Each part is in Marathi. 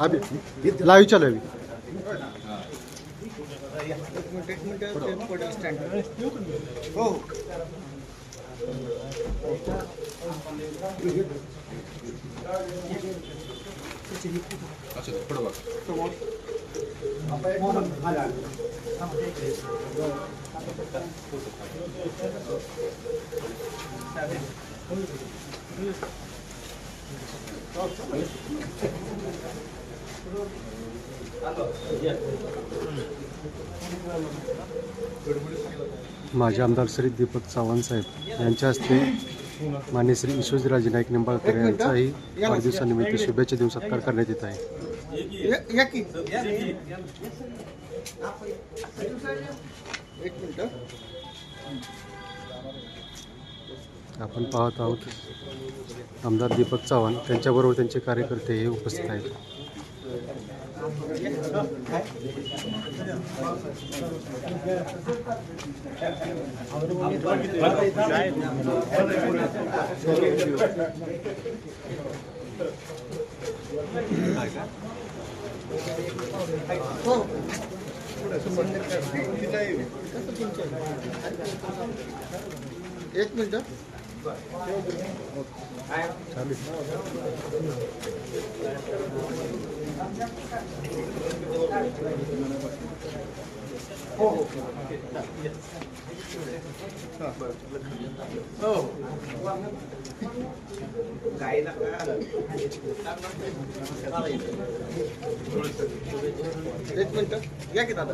अभी लावी चालू आहे हो माझे आमदार श्री दीपक चव्हाण साहेब यांच्या हस्ते मान्य श्री विश्वजीराजे नाईक निंबाळकर यांचाही वाढदिवसानिमित्त शुभेच्छा देऊन सत्कार करण्यात येत आहे. एक मिनिट आपण पाहत आहोत. आमदार दीपक चव्हाण त्यांच्याबरोबर त्यांचे कार्यकर्ते हे उपस्थित आहेत. एक मिनिट. एक मिनिट या की दादा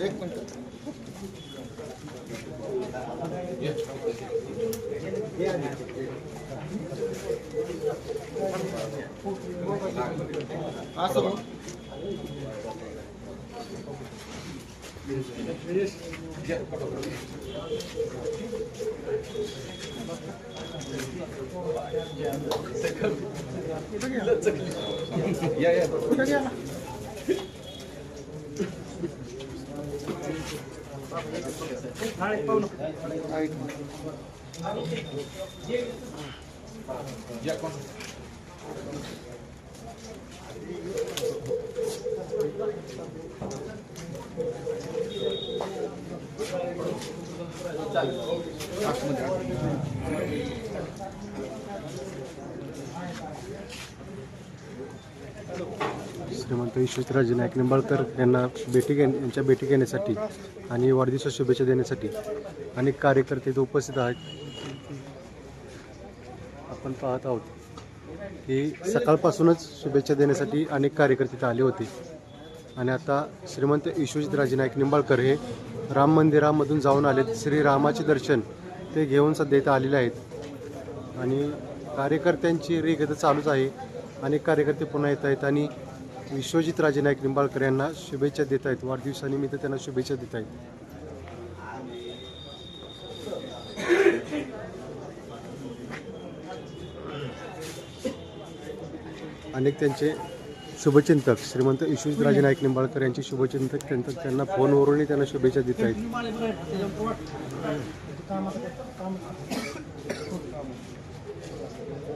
एक मिनिट असं Ya, con... Thank you. श्रीमंत विश्वराजे नाईक निंबाळकर यांना भेटी घेण्या यांच्या भेटी घेण्यासाठी आणि वाढदिवसा शुभेच्छा देण्यासाठी अनेक कार्यकर्ते इथे उपस्थित आहेत. आपण पाहत आहोत की सकाळपासूनच शुभेच्छा देण्यासाठी अनेक कार्यकर्ते इथे आले होते. आणि आता श्रीमंत विश्वजितराजे नाईक निंबाळकर हे राम मंदिरामधून जाऊन आलेत. श्रीरामाचे दर्शन ते घेऊन सध्या इथं आलेले आहेत. आणि कार्यकर्त्यांची रेग इथं चालूच आहे. अनेक कार्यकर्ते पुन्हा येत आहेत आणि विश्वजित राजे नाईक निंबाळकर यांना शुभेच्छा देत आहेत. वाढदिवसानिमित्त त्यांना शुभेच्छा देत आहेत. अनेक त्यांचे शुभचिंतक श्रीमंत विश्वजित राजे नाईक निंबाळकर यांचे शुभचिंतक त्यांचा त्यांना फोनवरूनही त्यांना शुभेच्छा देत आहेत.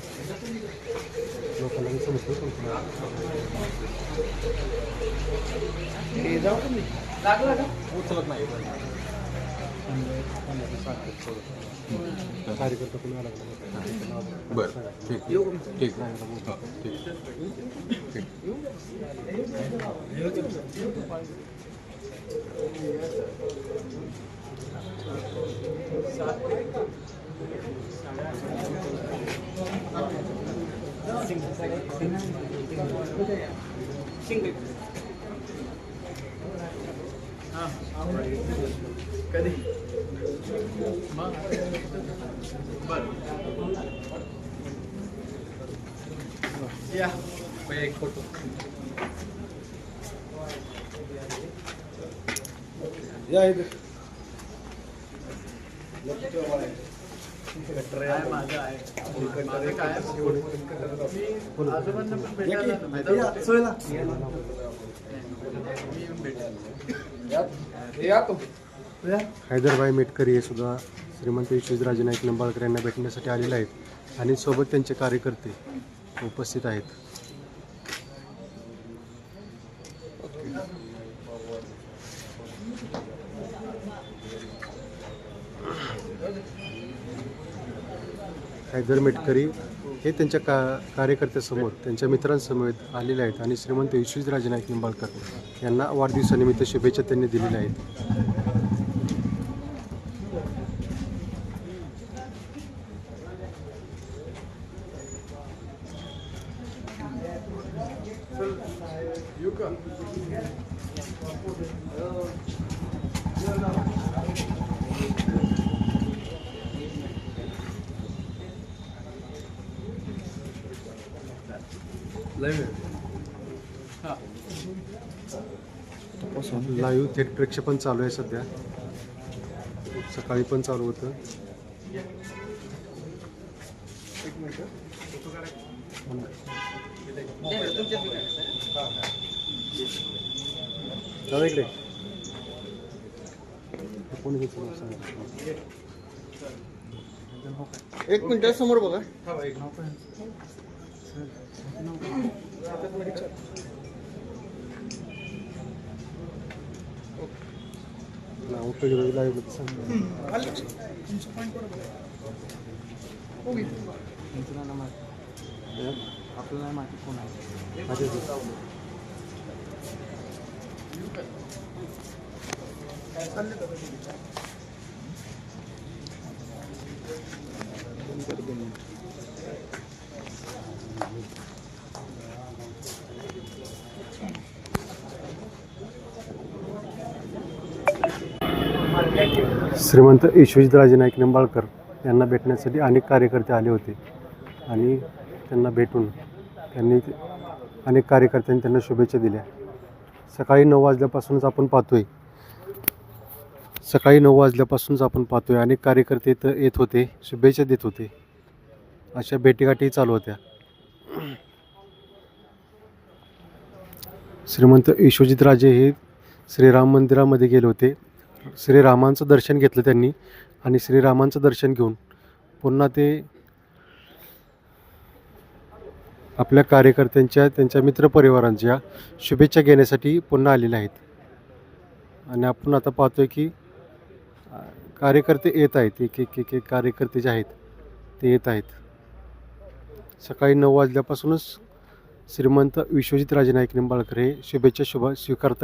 साडेआठ वाजल्यापासून आहे भेटलो लोकांना समजतं पण तुला. लागला का कार्यकर्ता पण आला का? बरं ठीक ठीक हो, ठीक ठीक कधी? मग बर. या भैया एक फोटो या इथे. हैदरबाई मेटकरी हे सुद्धा श्रीमंत विश्वराजे नाईक निंबाळकर यांना भेटण्यासाठी आलेले आहेत आणि सोबत त्यांचे कार्यकर्ते उपस्थित आहेत. हैदर मेटकरी हे त्यांच्या का कार्यकर्त्यासमोर त्यांच्या मित्रांसमवेत आलेले आहेत आणि श्रीमंत यशवीराज नाईक निंबाळकर यांना वाढदिवसानिमित्त शुभेच्छा त्यांनी दिलेल्या आहेत. हा. लाईव्ह थेट प्रेक्षेपण चालू आहे सध्या. सकाळी पण चालू होतं. दादा इकडे. कोणी घेतलं. एक मिनिट समोर बघा. नाव कधी लाईव्ह मध्ये सांगा आपल्याला माहिती कोण आहे अच्छा, अच्छा. श्रीमंत विश्वजितराजे नाईक निंबाळकर यांना भेटण्यासाठी अनेक कार्यकर्ते आले होते. आणि त्यांना भेटून त्यांनी अनेक कार्यकर्त्यांनी त्यांना शुभेच्छा दिल्या. सकाळी नऊ वाजल्यापासूनच आपण पाहतोय. सकाळी नऊ वाजल्यापासूनच आपण पाहतोय. अनेक कार्यकर्ते इथं येत होते शुभेच्छा देत होते. अशा भेटीगाठी चालू होत्या. श्रीमंत विश्वजितराजे हे श्रीराम मंदिरामध्ये गेले होते. श्रीरामांचं दर्शन घेतलं त्यांनी आणि श्रीरामांचं दर्शन घेऊन पुन्हा ते आपल्या कार्यकर्त्यांच्या त्यांच्या मित्रपरिवारांच्या शुभेच्छा घेण्यासाठी पुन्हा आलेले आहेत. आणि आपण आता पाहतोय की कार्यकर्ते येत आहेत एक एक एक एक कार्यकर्ते जे आहेत ते येत आहेत. सकाळी नऊ वाजल्यापासूनच श्रीमंत विश्वजितराजे नाईक निंबाळकर हे शुभेच्छा शुभ स्वीकारत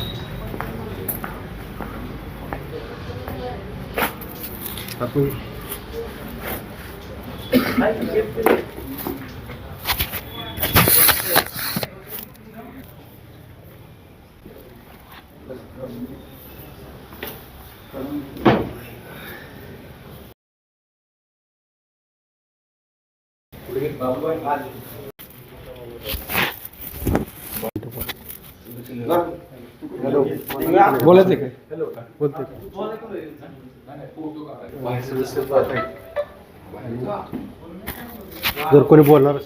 Satu. Nah. Vâng. बोलायचं काय? बोलते जर कोणी बोलणार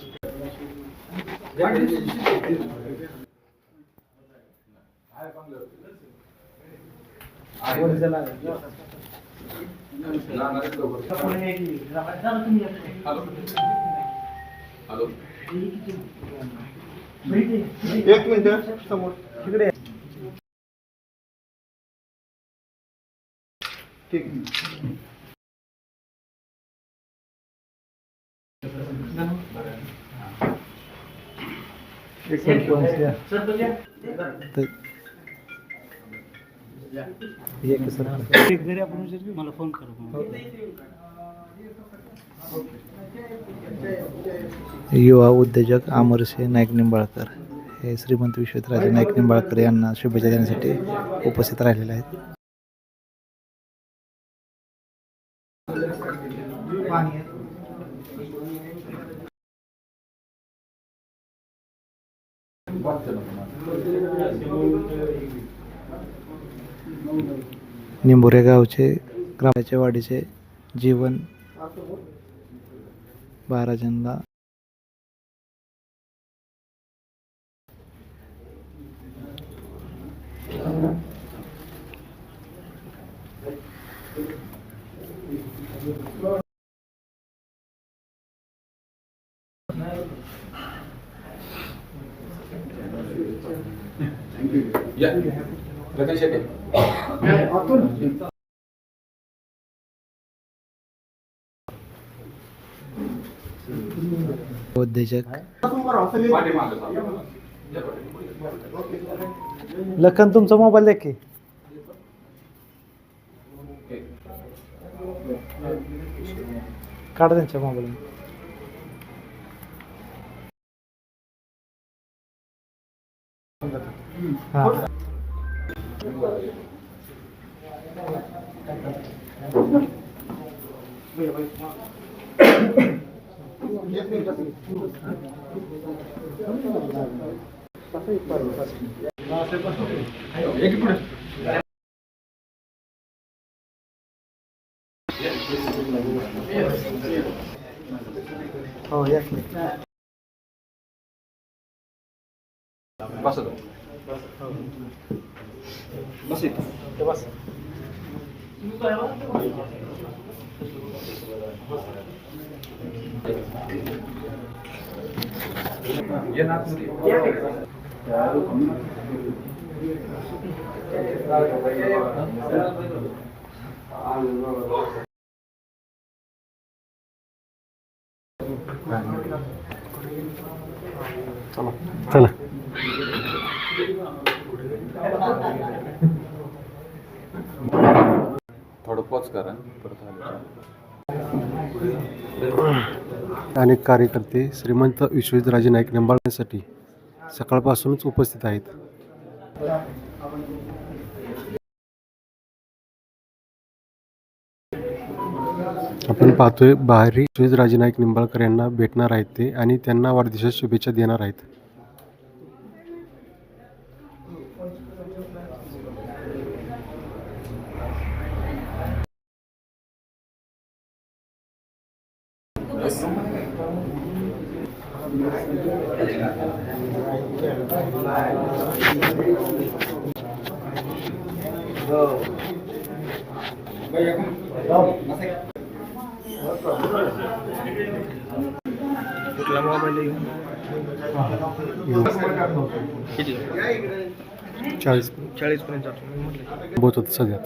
एक मिनिट समोर. तिकडे ठीक मला फोन युवा उद्योजक अमरसिंह नाईक निंबाळकर हे श्रीमंत विश्वराजे नाईक निंबाळकर यांना शुभेच्छा देण्यासाठी उपस्थित राहिलेले आहेत. निंबोरे गावचे ग्रामाच्या वाडीचे जीवन बारा जणला उद्योजक. लखन तुमचा मोबाईल द्या की. काढा त्यांच्या मोबाईल हा. Oh, yes, ma'am. Pasador. Pasador. Masito. ¿Qué pasa? चला पॉज करा. परत अनेक कार्यकर्ते श्रीमंत विश्वजितराजे नाईक निंबाळण्यासाठी सकाळपासूनच उपस्थित आहेत. आपण पाहतोय बाहेरही विश्वजितराजे नाईक निंबाळकर यांना भेटणार आहेत ते आणि त्यांना वाढदिवसाच्या शुभेच्छा देणार आहेत. चाळीस चाळीस पर्यंत बोत होतं सध्या